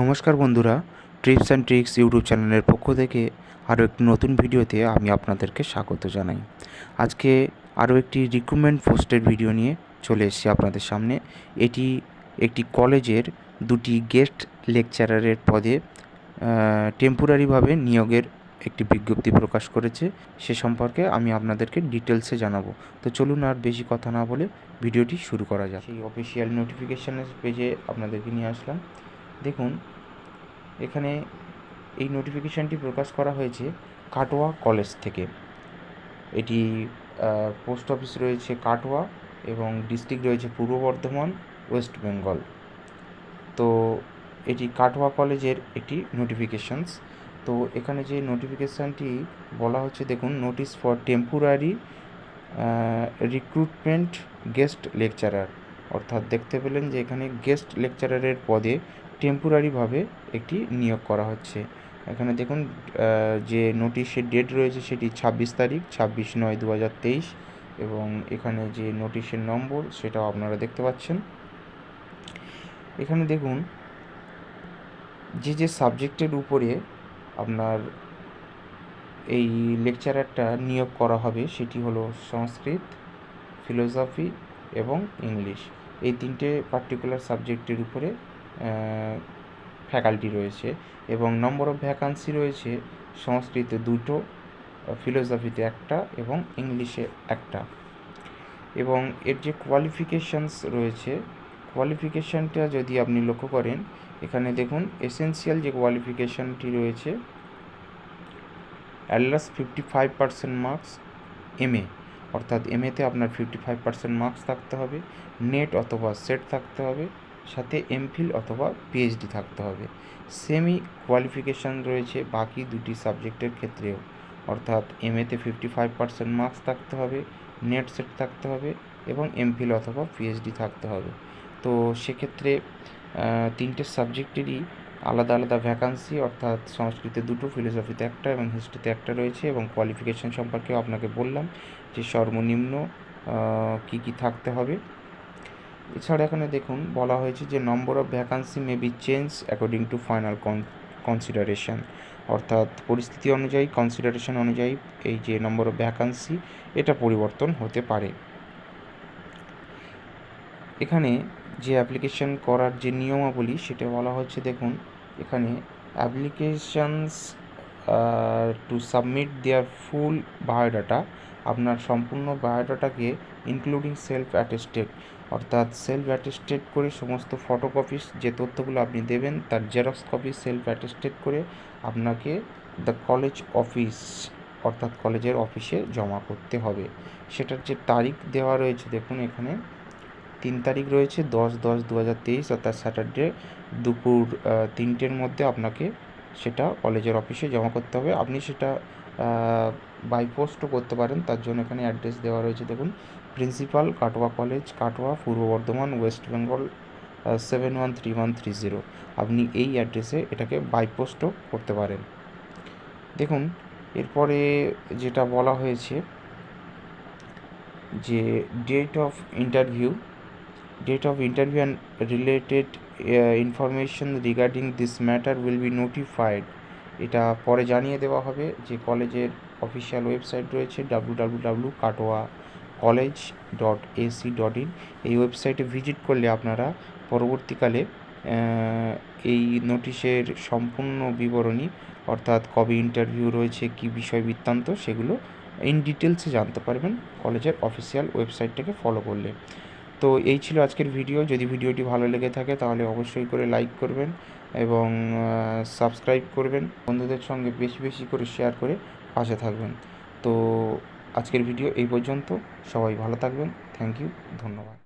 নমস্কার বন্ধুরা TRIPS and tricks YouTube চ্যানেলের পক্ষ থেকে আরও একটি নতুন ভিডিওতে আমি আপনাদেরকে স্বাগত জানাই। আজকে আরও একটি রিক্রুটমেন্ট পোস্টের ভিডিও নিয়ে চলে এসেছি আপনাদের সামনে। এটি একটি কলেজের দুটি গেস্ট লেকচারারের পদে টেম্পোরারিভাবে নিয়োগের একটি বিজ্ঞপ্তি প্রকাশ করেছে। সে সম্পর্কে আমি আপনাদেরকে ডিটেলসে জানাব। তো চলুন আর বেশি কথা না বলে ভিডিওটি শুরু করা যাক। সেই অফিসিয়াল নোটিফিকেশানের পেজে আপনাদেরকে নিয়ে আসলাম। দেখুন, এখানে এই নোটিফিকেশানটি প্রকাশ করা হয়েছে কাটোয়া কলেজ থেকে। এটি পোস্ট অফিস রয়েছে কাটোয়া এবং ডিস্ট্রিক্ট রয়েছে পূর্ব বর্ধমান ওয়েস্ট বেঙ্গল তো, এটি কাটোয়া কলেজের একটি নোটিফিকেশানস তো, এখানে যে নোটিফিকেশানটি বলা হচ্ছে, দেখুন notice for temporary recruitment guest lecturer অর্থাৎ দেখতে পেলেন যে এখানে গেস্ট লেকচারারের পদে টেম্পোরারিভাবে একটি নিয়োগ করা হচ্ছে। এখানে দেখুন যে নোটিশের ডেট রয়েছে সেটি ছাব্বিশ তারিখ, ছাব্বিশ নয় দু হাজার তেইশ এবং এখানে যে নোটিশের নম্বর সেটাও আপনারা দেখতে পাচ্ছেন। এখানে দেখুন, যে যে সাবজেক্টের উপরে আপনার এই লেকচারারটা নিয়োগ করা হবে সেটি হলো সংস্কৃত ফিলোসফি এবং ইংলিশ। এই তিনটে পার্টিকুলার সাবজেক্টের উপরে ফ্যাকাল্টি রয়েছে এবং নম্বর অফ ভ্যাকান্সি রয়েছে সংস্কৃতে দুটো ফিলোসফিতে একটা এবং ইংলিশে একটা। এবং এর যে কোয়ালিফিকেশানস রয়েছে কোয়ালিফিকেশানটা যদি আপনি লক্ষ্য করেন, এখানে দেখুন এসেন্সিয়াল যে কোয়ালিফিকেশানটি রয়েছে at least fifty five percent marks MA অর্থাৎ এমএতে আপনার ফিফটি ফাইভ পার্সেন্ট মার্কস থাকতে হবে নেট অথবা সেট থাকতে হবে, সাথে এমফিল অথবা পিএইচডি থাকতে হবে। সেমি কোয়ালিফিকেশান রয়েছে বাকি দুটি সাবজেক্টের ক্ষেত্রেও। অর্থাৎ এমএতে ফিফটি ফাইভ পার্সেন্ট মার্কস থাকতে হবে নেট সেট থাকতে হবে এবং এমফিল অথবা পিএইচডি থাকতে হবে। তো সেক্ষেত্রে তিনটে সাবজেক্টেরই আলাদা আলাদা ভ্যাকান্সি অর্থাৎ সংস্কৃতে দুটো ফিলোসফিতে একটা এবং হিস্ট্রিতে একটা রয়েছে এবং কোয়ালিফিকেশান সম্পর্কেও আপনাকে বললাম যে সর্বনিম্ন কী কী থাকতে হবে। এছাড়া এখানে দেখুন, বলা হয়েছে যে number of vacancy may be change according to final consideration অর্থাৎ পরিস্থিতি অনুযায়ী কনসিডারেশন অনুযায়ী এই যে নম্বর অফ ভ্যাকান্সি এটা পরিবর্তন হতে পারে। এখানে যে অ্যাপ্লিকেশন করার যে নিয়মাবলী, সেটা বলা হচ্ছে, দেখুন, এখানে applications to submit their full biodata আপনার সম্পূর্ণ বায়োডাটাকে ইনক্লুডিং সেলফ অ্যাটেস্টেড অর্থাৎ সেলফ অ্যাটেস্টেড করে সমস্ত ফটোকপিস যে তথ্যগুলো আপনি দেবেন, তার জেরক্স কপি সেলফ অ্যাটেস্টেড করে আপনাকে দ্য কলেজ অফিস অর্থাৎ কলেজের অফিসে জমা করতে হবে। সেটার যে তারিখ দেওয়া রয়েছে, দেখুন এখানে তিন তারিখ রয়েছে, দশ দশ দু হাজার তেইশ, অর্থাৎ স্যাটারডে দুপুর তিনটের মধ্যে আপনাকে সেটা কলেজের অফিসে জমা করতে হবে। আপনি সেটা বাই পোস্টও করতে পারেন। তার জন্য এখানে অ্যাড্রেস দেওয়া রয়েছে। দেখুন প্রিন্সিপাল কাটোয়া কলেজ কাটোয়া, পূর্ব Bardhaman West Bengal seven one three one three zero আপনি এই অ্যাড্রেসে এটাকে বাই পোস্টও করতে পারেন। দেখুন, এরপরে যেটা বলা হয়েছে যে date of interview date of interview and related information regarding this matter will be notified এটা পরে জানিয়ে দেওয়া হবে যে কলেজের অফিসিয়াল ওয়েবসাইট রয়েছে W W Katwa college dot ac dot in এই ওয়েবসাইটে ভিজিট করলে আপনারা পরবর্তীকালে এই নোটিশের সম্পূর্ণ বিবরণী, অর্থাৎ কবে ইন্টারভিউ রয়েছে, কী বিষয় বৃত্তান্ত, সেগুলো ইন ডিটেলসে জানতে পারবেন কলেজের অফিসিয়াল ওয়েবসাইটটাকে ফলো করলে। তো এই ছিল আজকের ভিডিও যদি ভিডিওটি ভালো লেগে থাকে, তাহলে অবশ্যই করে লাইক করবেন এবং সাবস্ক্রাইব করবেন। বন্ধুদের সঙ্গে বেশি বেশি করে শেয়ার করে পাশে থাকবেন। তো আজকের ভিডিও এই পর্যন্ত। সবাই ভালো থাকবেন। থ্যাংক ইউ ধন্যবাদ।